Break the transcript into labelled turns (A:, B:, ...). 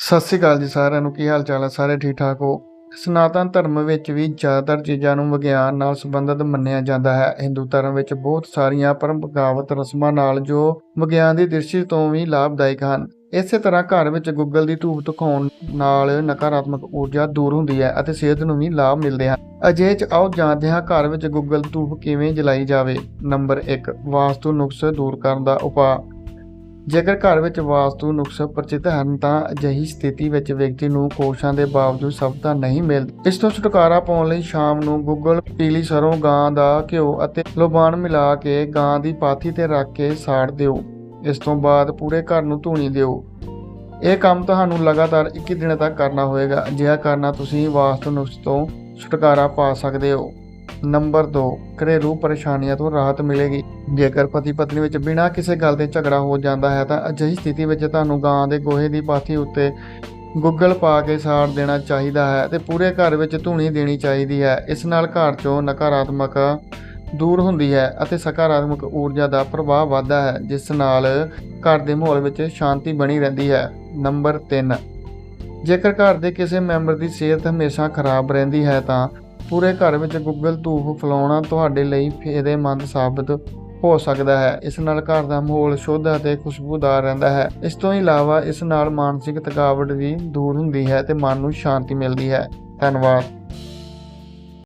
A: ਸਤਿ ਸ੍ਰੀ ਅਕਾਲ ਜੀ ਸਾਰਿਆਂ ਨੂੰ, ਕੀ ਹਾਲ ਚਾਲ ਹੈ ਸਾਰੇ ਠੀਕ ਠਾਕ ਹੋ? ਸਨਾਤਨ ਧਰਮ ਵਿੱਚ ਵੀ ਜ਼ਿਆਦਾਤਰ ਚੀਜ਼ਾਂ ਨੂੰ ਵਿਗਿਆਨ ਨਾਲ ਸੰਬੰਧਿਤ ਮੰਨਿਆ ਜਾਂਦਾ ਹੈ। ਹਿੰਦੂ ਧਰਮ ਵਿੱਚ ਬਹੁਤ ਸਾਰੀਆਂ ਪਰੰਪਰਾਗਤ ਰਸਮਾਂ ਨਾਲ ਜੋ ਵਿਗਿਆਨ ਦੀ ਦ੍ਰਿਸ਼ਟੀ ਤੋਂ ਵੀ ਲਾਭਦਾਇਕ ਹਨ। ਇਸੇ ਤਰ੍ਹਾਂ ਘਰ ਵਿੱਚ ਗੁੱਗਲ ਦੀ ਧੂਪ ਧਖਾਉਣ ਨਾਲ ਨਕਾਰਾਤਮਕ ਊਰਜਾ ਦੂਰ ਹੁੰਦੀ ਹੈ ਅਤੇ ਸਿਹਤ ਨੂੰ ਵੀ ਲਾਭ ਮਿਲਦੇ ਹਨ। ਅਜੇ ਚ ਆਓ ਜਾਣਦੇ ਹਾਂ ਘਰ ਵਿੱਚ ਗੁੱਗਲ ਧੂਪ ਕਿਵੇਂ ਜਲਾਈ ਜਾਵੇ। ਨੰਬਰ 1 ਵਾਸਤੂ ਨੁਕਸ ਦੂਰ ਕਰਨ ਦਾ ਉਪਾਅ। ਜੇਕਰ ਘਰ ਵਿੱਚ ਵਾਸਤੂ ਨੁਕਸ ਪ੍ਰਚਿਤ ਹਨ ਤਾਂ ਅਜਿਹੀ ਸਥਿਤੀ ਵਿੱਚ ਵਿਅਕਤੀ ਨੂੰ ਕੋਸ਼ਾਂ ਦੇ ਬਾਵਜੂਦ ਸਫਲਤਾ ਨਹੀਂ ਮਿਲਦੀ ਇਸ ਤੋਂ ਛੁਟਕਾਰਾ ਪਾਉਣ ਲਈ ਸ਼ਾਮ ਨੂੰ ਗੁੱਗਲ ਪੀਲੀ ਸਰੋਂ ਗਾਂ ਦਾ ਘਿਓ ਅਤੇ ਲੋਬਾਨ ਮਿਲਾ ਕੇ ਗਾਂ ਦੀ ਪਾਥੀ ਤੇ ਰੱਖ ਕੇ ਸਾੜ ਦਿਓ। ਇਸ ਤੋਂ ਬਾਅਦ ਪੂਰੇ ਘਰ ਨੂੰ ਧੂਣੀ ਦਿਓ। ਇਹ ਕੰਮ ਤੁਹਾਨੂੰ ਲਗਾਤਾਰ 21 ਦਿਨ ਤੱਕ ਕਰਨਾ ਹੋਵੇਗਾ ਅਜਿਹਾ ਕਰਨਾ ਤੁਸੀਂ ਵਾਸਤੂ ਨੁਕਸ ਤੋਂ ਛੁਟਕਾਰਾ ਪਾ ਸਕਦੇ ਹੋ। ਨੰਬਰ 2 ਘਰੇਲੂ ਪਰੇਸ਼ਾਨੀਆਂ ਤੋਂ ਰਾਹਤ ਮਿਲੇਗੀ। ਜੇਕਰ ਪਤੀ ਪਤਨੀ ਵਿੱਚ ਬਿਨਾਂ ਕਿਸੇ ਗੱਲ ਦੇ ਝਗੜਾ ਹੋ ਜਾਂਦਾ ਹੈ, ਤਾਂ ਅਜਿਹੀ ਸਥਿਤੀ ਵਿੱਚ ਤੁਹਾਨੂੰ ਗਾਂ ਦੇ ਗੋਹੇ ਦੀ ਪਾਥੀ ਉੱਤੇ ਗੁੱਗਲ ਪਾ ਕੇ ਸਾੜ ਦੇਣਾ ਚਾਹੀਦਾ ਹੈ ਤੇ ਪੂਰੇ ਘਰ ਵਿੱਚ ਧੂਣੀ ਦੇਣੀ ਚਾਹੀਦੀ ਹੈ। ਇਸ ਨਾਲ ਘਰ 'ਚੋਂ ਨਕਾਰਾਤਮਕ ਦੂਰ ਹੁੰਦੀ ਹੈ ਅਤੇ ਸਕਾਰਾਤਮਕ ਊਰਜਾ ਦਾ ਪ੍ਰਭਾਵ ਵੱਧਦਾ ਹੈ, ਜਿਸ ਨਾਲ ਘਰ ਦੇ ਮਾਹੌਲ ਵਿੱਚ ਸ਼ਾਂਤੀ ਬਣੀ ਰਹਿੰਦੀ ਹੈ। ਨੰਬਰ 3 ਜੇਕਰ ਘਰ ਦੇ ਕਿਸੇ ਮੈਂਬਰ ਦੀ ਸਿਹਤ ਹਮੇਸ਼ਾ ਖਰਾਬ ਰਹਿੰਦੀ ਹੈ, ਤਾਂ ਪੂਰੇ ਘਰ ਵਿੱਚ ਗੁੱਗਲ ਧੂਫ ਫੈਲਾਉਣਾ ਤੁਹਾਡੇ ਲਈ ਫਾਇਦੇਮੰਦ ਸਾਬਤ ਹੋ ਸਕਦਾ ਹੈ। ਇਸ ਨਾਲ ਘਰ ਦਾ ਮਾਹੌਲ ਸ਼ੁੱਧ ਅਤੇ ਖੁਸ਼ਬੂਦਾਰ ਰਹਿੰਦਾ ਹੈ। ਇਸ ਤੋਂ ਇਲਾਵਾ ਇਸ ਨਾਲ ਮਾਨਸਿਕ ਥਕਾਵਟ ਵੀ ਦੂਰ ਹੁੰਦੀ ਹੈ ਤੇ ਮਨ ਨੂੰ ਸ਼ਾਂਤੀ ਮਿਲਦੀ ਹੈ। ਧੰਨਵਾਦ।